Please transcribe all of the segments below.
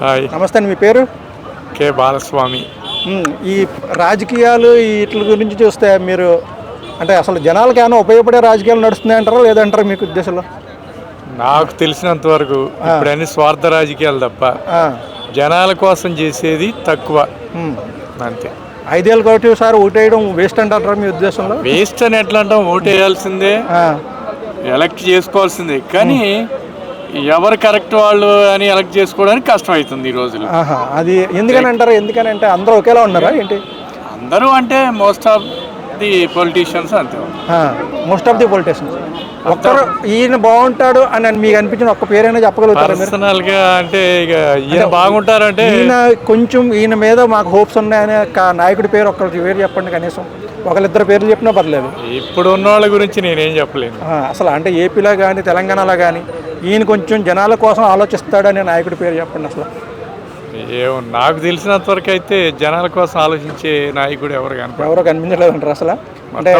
Hi. నమస్తే అండి మీ పేరు? కే బాలస్వామి. ఈ రాజకీయాలు ఈ వీటి గురించి చూస్తే మీరు అంటే అసలు జనాలకు ఏమైనా ఉపయోగపడే రాజకీయాలు నడుస్తున్నాయంటారా లేదంటారా మీకు ఉద్దేశంలో? నాకు తెలిసినంత వరకు ఇప్పుడు అన్ని స్వార్థ రాజకీయాలు తప్ప జనాల కోసం చేసేది తక్కువ. అంతే. ఐదేళ్ళు కాబట్టి సార్ ఓటేయడం వేస్ట్ అంటారా మీ ఉద్దేశంలో? వేస్ట్ అని ఎట్లా అంటాం? ఓటు వేయాల్సిందే ఆ, ఎలక్ట్ చేసుకోవాల్సిందే. కానీ ఎవరు కరెక్ట్ వాళ్ళు అని ఎలక్ట్ చేసుకోవడానికి కష్టం అవుతుంది ఈ రోజులు. ఆహా, అది ఎందుకని అంటారు? ఎందుకని అంటే అందరూ ఒకేలా ఉన్నారా ఏంటి? అందరూ అంటే మోస్ట్ ఆఫ్ ది పొలిటీషియన్స్ అంతే మోస్ట్ ఆఫ్ ది పొలిటీషియన్స్ ఒక్కరు ఈయన బాగుంటాడు అని మీకు అనిపించిన ఒక్క పేరైనా చెప్పగలుగుతారా మీరు? పర్సనల్గా అంటే ఇక ఈయన బాగుంటారంటే ఈయన కొంచెం ఈయన మీద మాకు హోప్స్ ఉన్నాయనే క- నాయకుడి పేరు ఒక్కరికి పేరు చెప్పండి కనీసం. ఒకరిద్దరు పేర్లు చెప్పినా పర్లేదు. ఇప్పుడు ఉన్న వాళ్ళ గురించి నేనేం చెప్పలేను. అసలు అంటే ఏపీలో కానీ తెలంగాణలో కానీ ఈయన కొంచెం జనాల కోసం ఆలోచిస్తాడనే నాయకుడి పేరు చెప్పండి అసలు. ఏమో నాకు తెలిసినంత వరకు అయితే జనాల కోసం ఆలోచించే నాయకుడు ఎవరు కనపడ ఎవరో కనిపించలేదు అంటారు అసలు? అంటే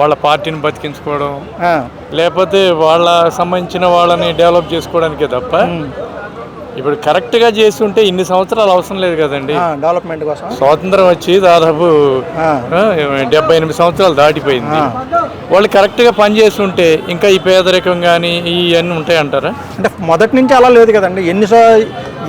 వాళ్ళ పార్టీని బతికించుకోవడం లేకపోతే వాళ్ళ సంబంధించిన వాళ్ళని డెవలప్ చేసుకోవడానికే తప్ప ఇప్పుడు కరెక్ట్గా చేసి ఉంటే ఇన్ని సంవత్సరాలు అవసరం లేదు కదండి. డెవలప్మెంట్ కోసం. స్వాతంత్రం వచ్చి దాదాపు డెబ్బై ఎనిమిది సంవత్సరాలు దాటిపోయింది. వాళ్ళు కరెక్ట్గా పనిచేసి ఉంటే ఇంకా ఈ పేదరికం కానీ ఇవన్నీ ఉంటాయి అంటారా అంటే మొదటి నుంచి అలా లేదు కదండి. ఎన్నిసా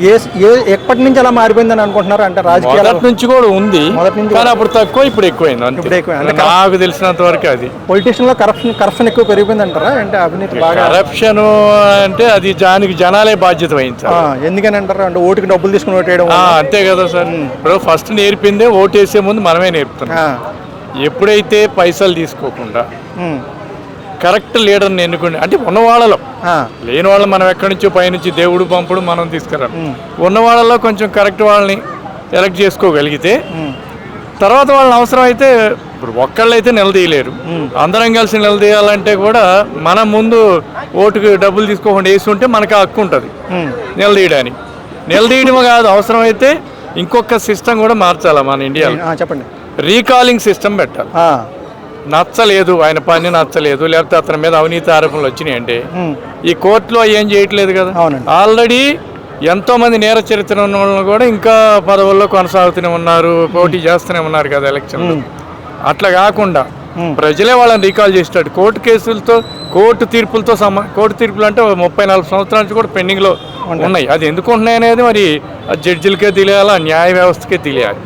ఏ ఏ ఎప్పటి నుంచి అలా మారిపోయిందని అనుకుంటున్నారు? అంటే రాజకీయాలు మొదటి నుంచి కూడా ఉంది మొదటి నుంచి కానీ అప్పుడు తక్కువ ఇప్పుడు ఎక్కువైంది అంతే. ఇప్పుడు ఎక్కువ అంటే నాకు తెలిసినంత వరకు అది. పొలిటీషియన్లో కరప్షన్ కరప్షన్ ఎక్కువ పెరిగిపోయింది అంటారా అంటే అవినీతి బాగా కరప్షన్ అంటే అది దానికి జనాలే బాధ్యత వహించాలి ఆ, ఎందుకని అంటారు? అంటే ఓటుకి డబ్బులు తీసుకుని ఓటేయడం ఆ, అంతే కదా సార్. ఇప్పుడు ఫస్ట్ నేర్పిందే ఓటేసే ముందు మనమే నేర్పుతున్నాం. ఎప్పుడైతే పైసలు తీసుకోకుండా కరెక్ట్ లీడర్ని ఎన్నుకుని అంటే ఉన్న వాళ్ళలో లేని వాళ్ళు మనం ఎక్కడి నుంచో పైనుంచి దేవుడు పంపుడు మనం తీసుకురాం ఉన్న వాళ్ళలో కొంచెం కరెక్ట్ వాళ్ళని ఎలక్ట్ చేసుకోగలిగితే తర్వాత వాళ్ళని అవసరం అయితే ఇప్పుడు ఒక్కళ్ళు అయితే నిలదీయలేరు అందరం కలిసి నిలదీయాలంటే కూడా మనం ముందు ఓటుకి డబ్బులు తీసుకోకుండా వేసి ఉంటే మనకు హక్కు ఉంటుంది. నిలదీయడానికి. నిలదీయడం కాదు అవసరమైతే ఇంకొక సిస్టమ్ కూడా మార్చాలి మన ఇండియాలో? చెప్పండి. రీకాలింగ్ సిస్టమ్ పెట్టాలి. నచ్చలేదు ఆయన పని నచ్చలేదు లేకపోతే అతని మీద అవినీతి ఆరోపణలు వచ్చినాయి అంటే ఉమ్, ఈ కోర్టులో ఏం చేయట్లేదు కదా. ఆల్రెడీ ఎంతో మంది నేర చరిత్ర ఉన్న వాళ్ళని కూడా ఇంకా పదవుల్లో కొనసాగుతూనే ఉన్నారు పోటీ చేస్తూనే ఉన్నారు కదా ఎలక్షన్ అట్లా కాకుండా ప్రజలే వాళ్ళని రీకాల్ చేస్తాడు కోర్టు కేసులతో కోర్టు తీర్పులతో సమ కోర్టు తీర్పులు అంటే ముప్పై నలభై సంవత్సరాల నుంచి కూడా పెండింగ్లో ఉన్నాయి. అది ఎందుకు ఉంటున్నాయి అనేది మరి ఆ జడ్జిలకే తెలియాలి న్యాయ వ్యవస్థకే తెలియాలి.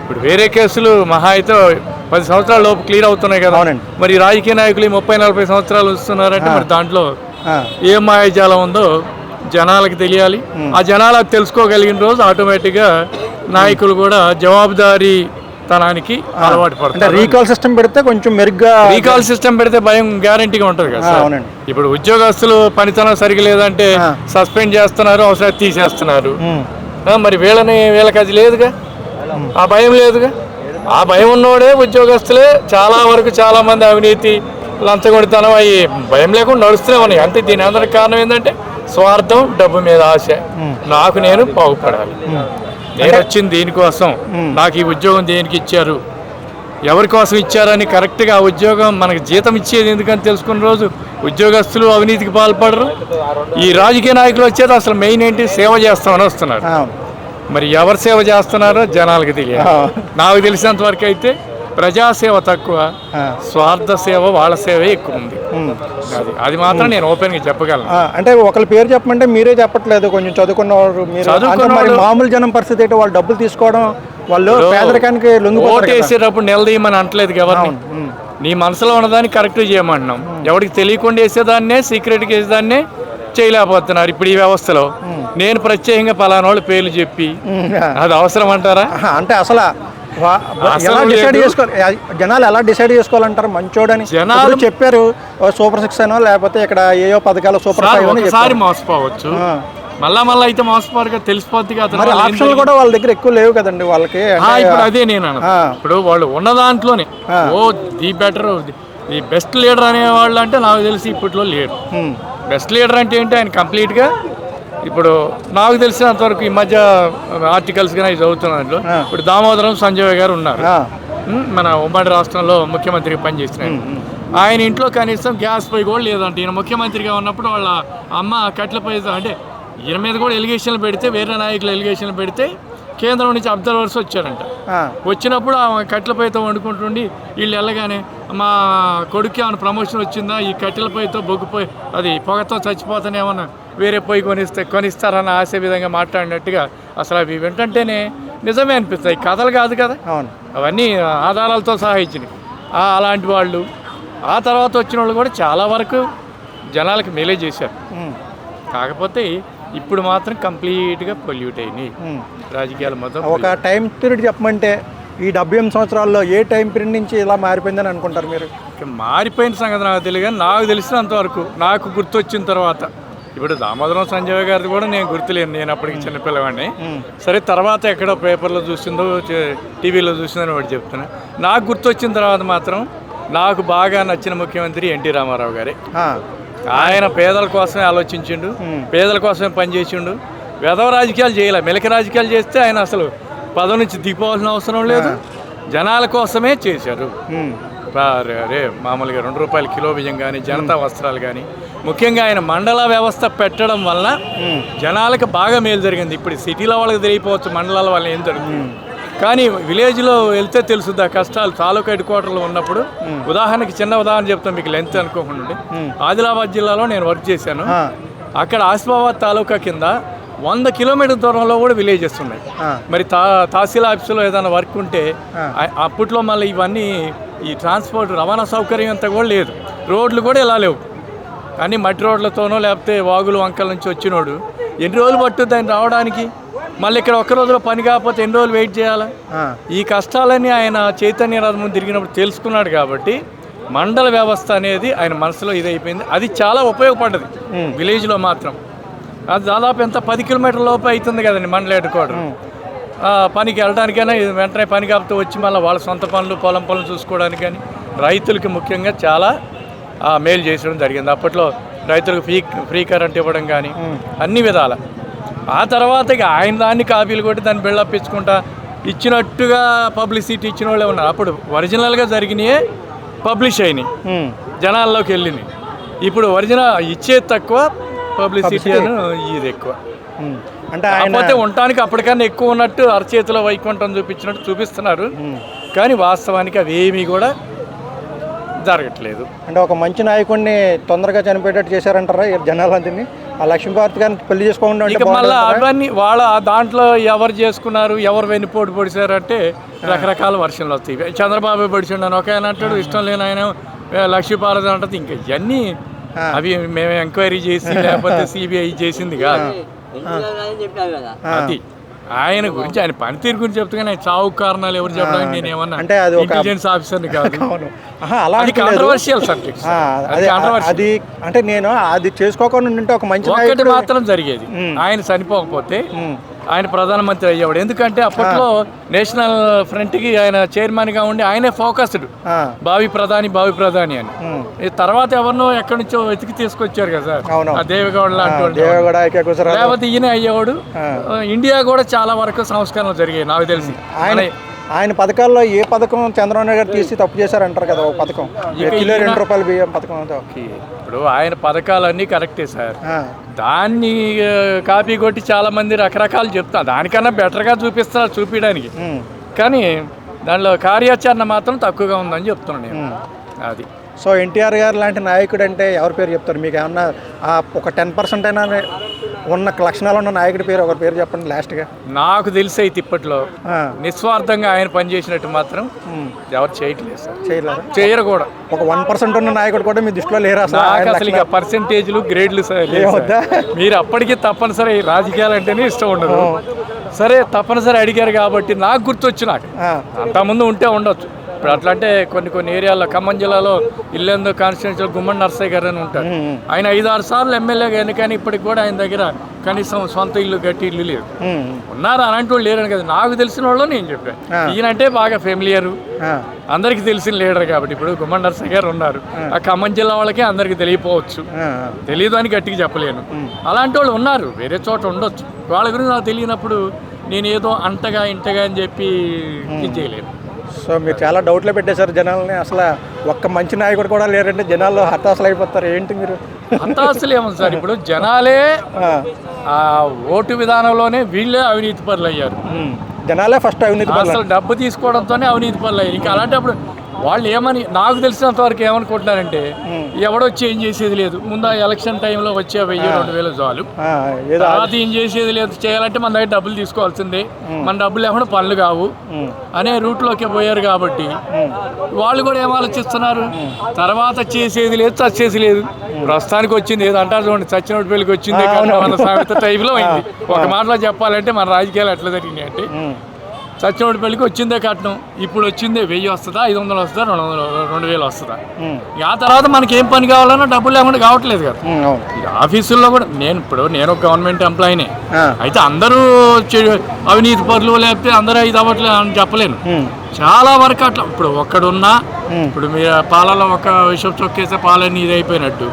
ఇప్పుడు వేరే కేసులు మహా అయితే పది సంవత్సరాల లోపు క్లియర్ అవుతున్నాయి కదా. అవునండి. మరి రాజకీయ నాయకులు ముప్పై నలభై సంవత్సరాలు వస్తున్నారంటే మరి దాంట్లో ఏ మాయాజాలం ఉందో జనాలకు తెలియాలి. ఆ జనాలకు తెలుసుకోగలిగిన రోజు ఆటోమేటిక్గా నాయకులు కూడా జవాబుదారీ తనానికి అలవాటు అంటే పడతారు రీకాల్ సిస్టమ్ పెడితే కొంచెం మెరుగ్గా రీకాల్ సిస్టమ్ పెడితే భయం గ్యారంటీగా ఉంటుంది కదా అవునండి. ఇప్పుడు ఉద్యోగస్తులు పనితనం సరిగా లేదంటే. సస్పెండ్ చేస్తున్నారు అవసరం తీసేస్తున్నారు. మరి వీళ్ళని వీళ్ళకి అది లేదుగా? ఆ భయం లేదుగా? ఆ భయం ఉన్నోడే ఉద్యోగస్తులే. చాలా వరకు చాలా మంది అవినీతి లంచగొడితనం అవి భయం లేకుండా నడుస్తూనే ఉన్నాయి. అంతే దీని అందరికి కారణం ఏంటంటే స్వార్థం డబ్బు మీద ఆశ. నాకు నేను బాగుపడాలి. నేను వచ్చింది దీనికోసం. నాకు ఈ ఉద్యోగం దేనికి ఇచ్చారు? ఎవరి కోసం ఇచ్చారని కరెక్ట్గా ఆ ఉద్యోగం మనకి జీతం ఇచ్చేది ఎందుకని తెలుసుకున్న రోజు ఉద్యోగస్తులు అవినీతికి పాల్పడరు. ఈ రాజకీయ నాయకులు వచ్చేది అసలు మెయిన్ ఏంటి? సేవ చేస్తామని వస్తున్నారు. మరి ఎవరు సేవ చేస్తున్నారో జనాలకు తెలియదు నాకు తెలిసినంత వరకు అయితే ప్రజాసేవ తక్కువ స్వార్థ సేవ వాళ్ళ సేవే ఎక్కువ ఉంది. అది అది మాత్రం నేను ఓపెన్గా చెప్పగలను. అంటే ఒకరి పేరు చెప్పమంటే మీరే చెప్పట్లేదు కొంచెం మరి చదువుకున్నవాడు- మామూలు జనం పరిస్థితి ఏంటి? వాళ్ళు డబ్బులు తీసుకోవడం వాళ్ళు పేదరికానికి లొంగిపోతారు ఓటు కదా. వేసేటప్పుడు నిలదీయమని అంటలేదు ఎవరిని. ఉమ్, నీ మనసులో ఉన్నదాన్ని కరెక్ట్ చేయమంటున్నాం. ఎవరికి తెలియకుండా వేసేదాన్నే సీక్రెట్గా వేసేదాన్నే చేయలేకపోతున్నారు ఇప్పుడు ఈ వ్యవస్థలో. నేను ప్రత్యేకంగా పలానా వాళ్ళ పేర్లు చెప్పి అది అవసరం అంటారా? అంటే అసలు ఎలా డిసైడ్. చేసుకోవాలి జనాలు ఎలా డిసైడ్ చేసుకోవాలంటారు? మంచోడని. జనాలు- చెప్పారు సూపర్ సిక్స్ అనో లేకపోతే ఇక్కడ ఏయో పథకాలు సూపర్ ఒకసారి. మోసపోవచ్చు. మళ్ళా మళ్ళా అయితే మోసపోరుగా తెలిసిపోద్ది కదా ఆప్షన్లు కూడా వాళ్ళ దగ్గర ఎక్కువ లేవు కదండి వాళ్ళకి. ఇప్పుడు అదే నేను. ఇప్పుడు వాళ్ళు ఉన్న దాంట్లోనే. ఓ the better the best leader అనే వాళ్ళు అంటే నాకు తెలిసి ఇప్పట్లో లేరు. బెస్ట్ లీడర్ అంటే ఏంటి? ఆయన కంప్లీట్గా ఇప్పుడు నాకు తెలిసినంత వరకు ఈ మధ్య ఆర్టికల్స్ కానీ చదువుతున్న దాంట్లో. ఇప్పుడు దామోదరం సంజయ్ గారు ఉన్నారు. మన ఉమ్మడి రాష్ట్రంలో ముఖ్యమంత్రిగా పనిచేస్తున్నాడు ఆయన ఇంట్లో కనీసం గ్యాస్ పొయ్యి కూడా లేదంట. ఈయన ముఖ్యమంత్రిగా ఉన్నప్పుడు వాళ్ళ అమ్మ కట్టెల పొయ్యి అంటే ఈయన మీద కూడా ఎలిగేషన్లు పెడితే వేరే నాయకులు ఎలిగేషన్లు పెడితే కేంద్రం నుంచి అబ్జర్వర్స్ వచ్చారంట. వచ్చినప్పుడు ఆ కట్టెలపైతో వండుకుంటుండి వీళ్ళు వెళ్ళగానే మా కొడుకు ఏమైనా ప్రమోషన్ వచ్చిందా? ఈ కట్టెలపైతో బొగ్గుపోయి అది పొగతో చచ్చిపోతానేమన్నా వేరే పొయ్యి కొనిస్తే కొనిస్తారన్న ఆశ విధంగా మాట్లాడినట్టుగా అసలు అవి వింటంటేనే నిజమే అనిపిస్తాయి. కథలు కాదు కదా? అవును. అవన్నీ ఆధారాలతో సహా ఇచ్చినాయి అలాంటి వాళ్ళు ఆ తర్వాత వచ్చిన వాళ్ళు కూడా చాలా వరకు జనాలకు మేలే చేశారు. కాకపోతే ఇప్పుడు మాత్రం కంప్లీట్గా పొల్యూట్ అయినాయి. రాజకీయాలు మొత్తం ఒక టైం పీరియడ్ చెప్పమంటే ఈ డెబ్బై ఎనిమిది సంవత్సరాల్లో ఏ టైం పీరియడ్ నుంచి ఇలా మారిపోయిందని అనుకుంటారు మీరు? మారిపోయిన సంగతి నాకు తెలియదు కానీ నాకు తెలిసినంత వరకు నాకు గుర్తొచ్చిన తర్వాత ఇప్పుడు దామోదరం సంజయ్ గారిది కూడా నేను గుర్తులేను నేను అప్పటికి చిన్నపిల్లవాడిని సరే తర్వాత ఎక్కడో పేపర్లో చూసిందో టీవీలో చూసిందని వాడు చెప్తున్నా. నాకు గుర్తొచ్చిన తర్వాత మాత్రం నాకు బాగా నచ్చిన ముఖ్యమంత్రి ఎన్టీ రామారావు గారే. ఆయన పేదల కోసమే ఆలోచించిండు. పేదల కోసమే పనిచేసిండు. వెధవ రాజకీయాలు చేయలే మెలక రాజకీయాలు చేస్తే ఆయన అసలు పదవి నుంచి దిగిపోవాల్సిన అవసరం లేదు. జనాల కోసమే చేశారు. రా- మామూలుగా రెండు రూపాయల కిలో బియ్యం కానీ జనతా వస్త్రాలు కానీ ముఖ్యంగా ఆయన మండల వ్యవస్థ పెట్టడం వల్ల జనాలకు బాగా మేలు జరిగింది. ఇప్పుడు సిటీలో వాళ్ళకి తెలియపోవచ్చు మండలాల వల్ల ఏం జరుగుతుంది? కానీ విలేజ్లో వెళ్తే తెలుసుద్ది ఆ కష్టాలు? తాలూకా హెడ్ క్వార్టర్లో ఉన్నప్పుడు ఉదాహరణకి చిన్న ఉదాహరణ చెప్తాను మీకు లెంత్ అనుకోకుండా. ఆదిలాబాద్ జిల్లాలో నేను వర్క్ చేశాను. అక్కడ ఆసిఫాబాద్ తాలూకా కింద వంద కిలోమీటర్ దూరంలో కూడా విలేజెస్ ఉన్నాయి. మరి తా తహసీల్ ఆఫీసులో ఏదైనా వర్క్ ఉంటే అప్పట్లో మళ్ళీ ఇవన్నీ ఈ ట్రాన్స్పోర్ట్ రవాణా సౌకర్యం అంతా కూడా లేదు. రోడ్లు కూడా ఇలా లేవు. అన్ని మట్టి రోడ్లతోనో లేకపోతే వాగులు వంకల నుంచి వచ్చినోడు ఎన్ని రోజులు పట్టుద్ది ఆయన రావడానికి? మళ్ళీ ఇక్కడ ఒక్క రోజులో పని కాకపోతే ఎన్ని రోజులు వెయిట్ చేయాలా? ఈ కష్టాలన్నీ ఆయన చైతన్య రథం తిరిగినప్పుడు తెలుసుకున్నాడు కాబట్టి మండల వ్యవస్థ అనేది ఆయన మనసులో ఇదైపోయింది. అది చాలా ఉపయోగపడ్డది. విలేజ్లో మాత్రం. అది దాదాపు ఎంత? పది కిలోమీటర్ల లోపు అవుతుంది కదండి మండల హెడ్ క్వార్టర్ ఆ, పనికి వెళ్ళడానికైనా ఇది వెంటనే పని కాకపోతే వచ్చి మళ్ళీ వాళ్ళ సొంత పనులు పొలం పనులు చూసుకోవడానికి కానీ రైతులకి ముఖ్యంగా చాలా మేలు చేసడం జరిగింది. అప్పట్లో రైతులకు ఫ్రీ ఫ్రీ కరెంట్ ఇవ్వడం కానీ అన్ని విధాల. ఆ తర్వాత ఇక ఆయన దాన్ని కాపీలు కొట్టి దాన్ని బిల్డప్ ఇచ్చుకుంటా ఇచ్చినట్టుగా పబ్లిసిటీ ఇచ్చిన వాళ్ళే ఉన్నారు. అప్పుడు ఒరిజినల్గా జరిగినాయే పబ్లిష్ అయినాయి. జనాల్లోకి వెళ్ళినాయి. ఇప్పుడు ఒరిజినల్ ఇచ్చేది తక్కువ పబ్లిసిటీ అని ఇది ఎక్కువ. అంటే ఆయన కాకపోతే ఉండటానికి అప్పటికన్నా ఎక్కువ ఉన్నట్టు అరచేతిలో వైకుంఠం చూపించినట్టు చూపిస్తున్నారు. కానీ వాస్తవానికి అవి ఏమీ కూడా జరగట్లేదు. అంటే ఒక మంచి నాయకుడిని తొందరగా చనిపోయేటట్టు చేశారంటారా జనాలందరినీ? ఆ లక్ష్మీభారతి గారిని పెళ్ళి చేసుకోకుండా ఇక మళ్ళీ? అవన్నీ వాళ్ళ దాంట్లో ఎవరు చేసుకున్నారు ఎవరు వెన్నుపోటు పొడిచారంటే రకరకాల వర్షన్లు వస్తాయి. చంద్రబాబు పొడిచిండని ఒక ఆయన అంటాడు ఇష్టం లేని ఆయన ఏ, లక్ష్మీపార్వతి అంటది ఇంకా ఇవన్నీ అవి మేము ఎంక్వైరీ చేసి లేకపోతే సిబిఐ చేసింది కాదు. చెప్పారు కదా. అది. ఆయన గురించి ఆయన పనితీరు గురించి చెప్తే ఆయన చావు కారణాలు ఎవరు చెప్పడానికి నేను ఏమన్నా అంటే అది ఒక- ఇంటెలిజెన్స్ ఆఫీసర్ని కాదు. అలా. కాంట్రవర్షియల్ సబ్జెక్ట్ ఆ, అది అంటే నేను అది చేసుకోకుండా ఉంటే ఒక మంచి మాత్రం జరిగేది. ఆయన చనిపోకపోతే ఆయన ప్రధానమంత్రి అయ్యేవాడు. ఎందుకంటే అప్పట్లో నేషనల్ ఫ్రంట్కి ఆయన చైర్మన్గా ఉండి ఆయనే ఫోకస్డ్. భావి ప్రధాని భావి ప్రధాని అని. తర్వాత ఎవరినో ఎక్కడి నుంచో వెతికి తీసుకొచ్చారు కదా. ఆ దేవగౌడ లాంటి లేకపోతే ఈయన అయ్యేవాడు. ఇండియా కూడా చాలా వరకు సంస్కరణలు జరిగాయి నాకు తెలిసి. ఆయన ఆయన పథకాల్లో ఏ పథకం చంద్రబాబు నాయుడు గారు తీసి తప్పు చేశారంటారు కదా ఒక పథకం? కిలో రెండు రూపాయలు బియ్యం పథకంతో ఇప్పుడు ఆయన పథకాలన్నీ కరెక్టే సార్. దాన్ని కాపీ కొట్టి చాలా మంది రకరకాలు చెప్తారు. దానికన్నా బెటర్గా చూపిస్తారు చూపించడానికి. కానీ దానిలో కార్యాచరణ మాత్రం తక్కువగా ఉందని చెప్తున్నాను నేను. అది. సో ఎన్టీఆర్ గారు లాంటి నాయకుడు అంటే ఎవరి పేరు చెప్తారు? మీకు ఏమన్నా ఒక టెన్ పర్సెంట్ అయినా ఉన్న లక్షణాలు ఉన్న నాయకుడి పేరు ఒకరి పేరు చెప్పండి లాస్ట్గా నాకు తెలిసి అయితే ఇప్పట్లో ఆ, నిస్వార్థంగా ఆయన పనిచేసినట్టు మాత్రం ఎవరు చేయట్లేదు సార్. చేయలేరా చేయరు కూడా. ఒక వన్ పర్సెంట్ ఉన్న నాయకుడు కూడా మీ దృష్టిలో లేరు అసలు నాకు ఆయన అసలు ఇక పర్సెంటేజ్లు గ్రేడ్లు? మీరు అప్పటికి తప్పనిసరి రాజకీయాలు అంటేనే ఇష్టం ఉండదు. సరే తప్పనిసరి అడిగారు కాబట్టి నాకు గుర్తొచ్చు నాకు. అంతకుముందు ఉంటే ఉండొచ్చు. ఇప్పుడు అట్లా అంటే కొన్ని కొన్ని ఏరియాల్లో ఖమ్మం జిల్లాలో ఇల్లెందు కాన్స్టిట్యూన్సీలో గుమ్మడి నర్సయ్య గారు అని ఉంటారు. ఆయన ఐదు ఆరు సార్లు ఎమ్మెల్యేగా ఎన్నికని ఇప్పటికి కూడా ఆయన దగ్గర కనీసం సొంత ఇల్లు గట్టి ఇల్లు లేదు ఉన్నారు అలాంటి వాళ్ళు లేరని కదా. నాకు తెలిసిన వాళ్ళు నేను చెప్పాను. ఈయనంటే బాగా ఫెమిలియర్ అందరికీ తెలిసిన లీడర్ కాబట్టి ఇప్పుడు గుమ్మడి నర్సయ్య గారు ఉన్నారు. ఆ. ఖమ్మం జిల్లా వాళ్ళకి అందరికీ తెలియపోవచ్చు. తెలియదు అని గట్టిగా చెప్పలేను. అలాంటి వాళ్ళు ఉన్నారు. వేరే చోట ఉండొచ్చు. వాళ్ళ గురించి నాకు తెలియనప్పుడు నేను ఏదో అంటగా ఇంటగా అని చెప్పి చేయలేను. సో మీరు చాలా డౌట్లో పెట్టేశారు జనాల్ని. అసలు ఒక్క మంచి నాయకుడు కూడా లేరంటే జనాలు హతాశలు అయిపోతారు. ఏంటి మీరు? అంతాస్తులు ఏముంది సార్? ఇప్పుడు జనాలే ఆ, ఓటు విధానంలోనే వీళ్ళే అవినీతి పరులు అయ్యారు. జనాలే ఫస్ట్ అవినీతి. అసలు డబ్బు తీసుకోవడంతోనే అవినీతి పనులు అయ్యాయి ఇంకా అలాంటప్పుడు వాళ్ళు ఏమని నాకు తెలిసినంత వరకు ఏమనుకుంటున్నారంటే ఎవడొచ్చి ఏం చేసేది లేదు. ముందు ఎలక్షన్ టైంలో వచ్చే వెయ్యి రెండు వేలు చాలు. తర్వాత ఏం చేసేది లేదు. చేయాలంటే మన దగ్గర డబ్బులు తీసుకోవాల్సిందే. మన డబ్బులు లేకుండా పనులు కావు. అనే రూట్లోకి పోయారు కాబట్టి వాళ్ళు కూడా ఏం ఆలోచిస్తున్నారు? తర్వాత చేసేది లేదు చచ్చేది లేదు. ప్రస్తుతానికి వచ్చింది. ఏదో అంటారు చూడండి చచ్చినోటి పెళ్ళికి వచ్చింది మన సామెత టైంలో అయింది. ఒక మాటలో చెప్పాలంటే మన రాజకీయాలు ఎట్లా జరిగినాయి అంటే చచ్చినోటి పెళ్ళికి వచ్చిందే కట్నం. ఇప్పుడు వచ్చిందే వెయ్యి వస్తుందా ఐదు వందలు వస్తుందా రెండు వందలు రెండు వేలు వస్తుందా? ఆ తర్వాత మనకి ఏం పని కావాలన్నా డబ్బులు లేకుండా కావట్లేదు కదా. ఆఫీసుల్లో కూడా నేను ఇప్పుడు నేను ఒక గవర్నమెంట్ ఎంప్లాయీనే. అయితే అందరూ అవినీతి పరులు లేకపోతే అందరూ ఇది అవ్వట్లేదు అని చెప్పలేను. చాలా వరకు అట్లా ఇప్పుడు ఒక్కడున్నా ఇప్పుడు మీ పాలలో ఒక విషయం చొక్కేస్తే పాలని ఇది అయిపోయినట్టు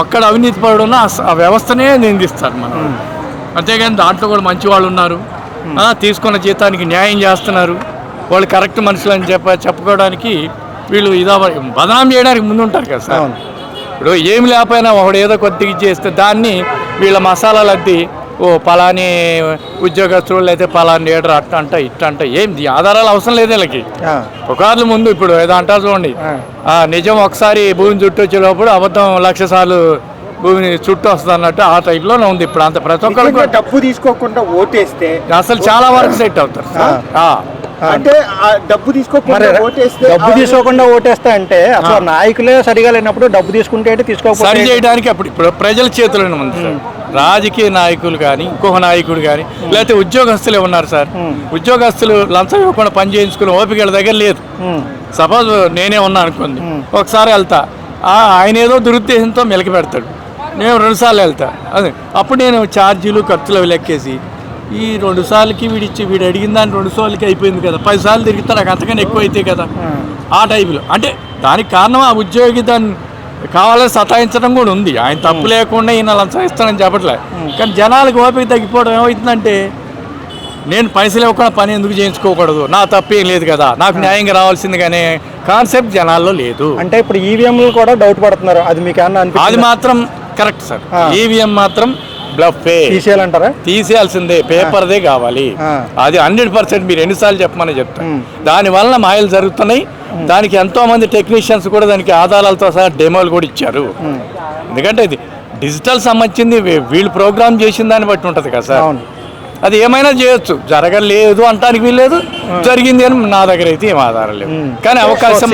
ఒక్కడ అవినీతి పరుడు ఉన్నా ఆ వ్యవస్థనే నిందిస్తారు మనం అంతేగాని దాంట్లో కూడా మంచి వాళ్ళు ఉన్నారు. తీసుకున్న జీతానికి న్యాయం చేస్తున్నారు. వాళ్ళు కరెక్ట్ మనుషులు అని చెప్ప చెప్పుకోవడానికి వీళ్ళు ఇదా బదనాం చేయడానికి ముందు ఉంటారు కదా సార్. ఇప్పుడు ఏమి లేకపోయినా ఒకడు ఏదో కొద్దిగా చేస్తే దాన్ని వీళ్ళ మసాలాలు అద్ది ఓ పలాని ఉద్యోగస్తులు అయితే పలాని లీడర్ అట్ట అంట ఇట్ట అంట ఏం ఈ ఆధారాలు అవసరం లేదు వీళ్ళకి. పుకార్లు ముందు ఇప్పుడు ఏదో అంటారు చూడండి. నిజం ఒకసారి భూమిని చుట్టూ వచ్చేటప్పుడు అబద్ధం లక్ష సార్లు భూమిని చుట్టూ వస్తుంది అన్నట్టు ఆ టైప్లోనే ఉంది ఇప్పుడు అంత ప్రతి ఒక్కరికి డబ్బు తీసుకోకుండా ఓటేస్తే అసలు చాలా వరకు సెట్ అవుతారు. అంటే ఆ డబ్బు తీసుకోకుండా ఓటేస్తే డబ్బు తీసుకోకుండా ఓటేస్తా అంటే అసలు నాయకులే సరిగా లేనప్పుడు డబ్బు తీసుకుంటే ఏంటి, సరి తీసుకోకపోతే చేయడానికి అప్పుడు ఇప్పుడు ప్రజల చేతుల్లోనే ఉంది సార్. రాజకీయ నాయకులు కానీ ఇంకొక నాయకుడు కానీ లేకపోతే ఉద్యోగస్తులే ఉన్నారు సార్. ఉద్యోగస్తులు లంచం ఇవ్వకుండా పని చేయించుకుని ఓపిక దగ్గర లేదు. సపోజ్ నేనే ఉన్నా అనుకోండి ఒకసారి వెళ్తా. ఆ, ఆయన ఏదో దురుద్దేశంతో మెలకి పెడతాడు. నేను రెండుసార్లు వెళ్తా. అదే అప్పుడు నేను ఛార్జీలు ఖర్చులు అవి లెక్కేసి ఈ రెండు సార్లకి వీడిచ్చి వీడు అడిగిన దాని రెండు సార్లకి అయిపోయింది కదా. పది సార్లు తిరిగితే నాకు అంతకన్నా ఎక్కువ అయితే కదా. ఆ. టైపులో అంటే దానికి కారణం ఆ ఉద్యోగి దాన్ని కావాలని సతాయించడం కూడా ఉంది. ఆయన తప్పు లేకుండా ఈయన లంచం ఇస్తానని చెప్పట్లే. కానీ జనాలకు ఓపిక తగ్గిపోవడం ఏమవుతుందంటే నేను పైసలు ఇవ్వకుండా పని ఎందుకు చేయించుకోకూడదు? నా తప్పేం లేదు కదా. నాకు న్యాయంగా రావాల్సింది కానీ కాన్సెప్ట్ జనాల్లో లేదు. అంటే ఇప్పుడు ఈవీఎంలు కూడా డౌట్ పడుతున్నారు. అది మీకు అది మాత్రం కరెక్ట్ సార్. ఈవీఎం మాత్రం బ్లఫే. తీసేయాలంటారా? తీసేయాల్సిందే పేపర్దే కావాలి. అది హండ్రెడ్ పర్సెంట్ మీరు ఎన్నిసార్లు చెప్పమని చెప్తాను. దాని వలన మాయలు జరుగుతున్నాయి. దానికి ఎంతో మంది టెక్నీషియన్స్ కూడా దానికి ఆధారాలతో సహా డెమోలు కూడా ఇచ్చారు. ఎందుకంటే ఇది డిజిటల్ సంబంధించింది వీళ్ళు ప్రోగ్రామ్ చేసిన దాన్ని బట్టి ఉంటుంది కదా సార్. అది ఏమైనా చేయొచ్చు. జరగలేదు అంటానికి వీల్లేదు. జరిగింది అని నా దగ్గర అయితే ఏం ఆధారం లేవు. కానీ అవకాశం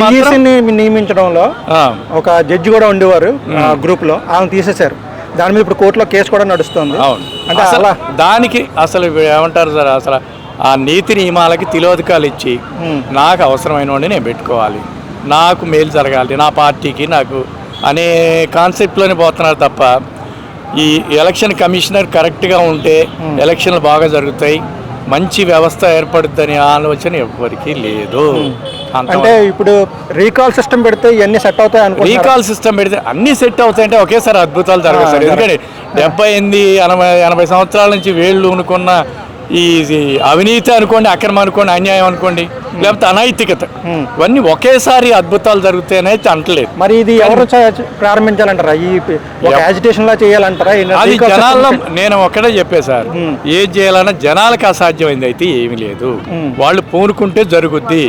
నియమించడంలో ఒక జడ్జి కూడా ఉండేవారు గ్రూప్లో ఆమె తీసేశారు. దాని మీద ఇప్పుడు కోర్టులో కేసు కూడా నడుస్తుంది. అవును. అంటే అసలు దానికి అసలు ఏమంటారు సార్ అసలు ఆ నీతి నియమాలకి తిలోదకాలు ఇచ్చి. నాకు అవసరమైన వాడిని నేను పెట్టుకోవాలి. నాకు మేలు జరగాలి. నా పార్టీకి నాకు అనే కాన్సెప్ట్లోనే పోతున్నారు తప్ప ఈ ఎలక్షన్ కమిషనర్ కరెక్ట్గా ఉంటే ఎలక్షన్లు బాగా జరుగుతాయి. మంచి వ్యవస్థ ఏర్పడుద్దనే ఆలోచన ఎవ్వరికీ లేదు. అంటే ఇప్పుడు రీకాల్ సిస్టమ్ పెడితే ఇవన్నీ సెట్ అవుతాయి రీకాల్ సిస్టమ్ పెడితే అన్ని సెట్ అవుతాయంటే ఒకేసారి అద్భుతాలు జరగవు సార్. ఎందుకంటే డెబ్బై ఎనిమిది ఎనభై ఎనభై సంవత్సరాల నుంచి వేళ్ళు అనుకున్న ఈ అవినీతి అనుకోండి అక్రమం అనుకోండి అన్యాయం అనుకోండి లేకపోతే అనైతికత. ఇవన్నీ ఒకేసారి అద్భుతాలు జరుగుతాయని అయితే అంటలేదు. మరి ఇది ఎవరు ప్రారంభించాలంటారా? ఈ యాజిటేషన్ లా చేయాలంటారా? అది జనాల్లో నేను ఒక్కడే చెప్పే సార్. ఏం చేయాలన్నా జనాలకు అసాధ్యమైంది అయితే ఏమీ లేదు. వాళ్ళు పూనుకుంటే జరుగుద్ది.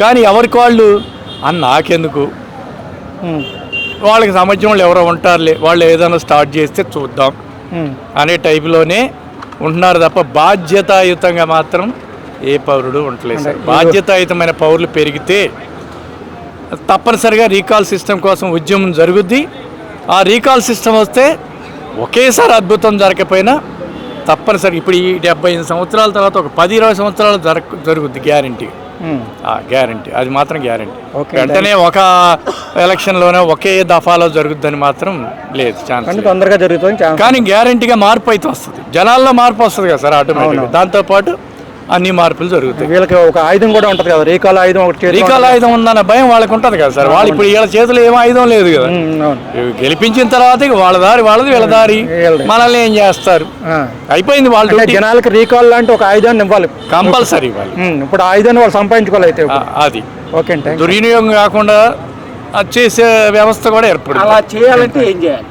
కానీ ఎవరికి వాళ్ళు? అని నాకెందుకు? వాళ్ళకి సంబంధించిన వాళ్ళు ఎవరో ఉంటారులే. వాళ్ళు ఏదైనా స్టార్ట్ చేస్తే చూద్దాం. అనే టైపులోనే ఉంటున్నారు తప్ప బాధ్యతాయుతంగా మాత్రం ఏ పౌరుడు ఉండలేదు సార్ బాధ్యతాయుతమైన పౌరులు పెరిగితే తప్పనిసరిగా రీకాల్ సిస్టమ్ కోసం ఉద్యమం జరుగుద్ది ఆ రీకాల్ సిస్టమ్ వస్తే ఒకేసారి అద్భుతం జరగకపోయినా తప్పనిసరి ఇప్పుడు ఈ డెబ్బై ఐదు సంవత్సరాల తర్వాత ఒక పది ఇరవై సంవత్సరాలు జరగ జరుగుద్ది గ్యారంటీ. గ్యారంటీ అది మాత్రం గ్యారంటీ వెంటనే ఒక ఎలక్షన్లోనే ఒకే దఫాలో జరుగుద్దని మాత్రం లేదు ఛాన్స్ కానీ తొందరగా జరుగుతుంది కానీ గ్యారంటీగా మార్పు అయితే వస్తుంది. జనాల్లో మార్పు వస్తుంది కదా సార్ ఆటోమేటిక్గా దాంతోపాటు అన్ని మార్పులు జరుగుతాయి. వీళ్ళకి ఒక ఆయుధం కూడా ఉంటుంది కదా రీకాల్ ఆయుధం ఒకటి రీకాల్ ఆయుధం ఉందన్న భయం వాళ్ళకి ఉంటది కదా సార్. వాళ్ళు ఇప్పుడు వీళ్ళ చేతిలో ఏం ఆయుధం లేదు కదా. గెలిపించిన తర్వాత వాళ్ళ దారి వాళ్ళది వీళ్ళ దారి. మనల్ని ఏం చేస్తారు. అయిపోయింది వాళ్ళ జనాలకి రీకాల్ లాంటి ఒక ఆయుధాన్ని ఇవ్వాలి. కంపల్సరీ ఉమ్, ఇప్పుడు ఆయుధాన్ని వాళ్ళు సంపాదించుకోవాలి అది. ఓకే దుర్వినియోగం కాకుండా అది చేసే వ్యవస్థ కూడా ఏర్పడుతుంది. అలా చేయాలంటే ఏం చేయాలి?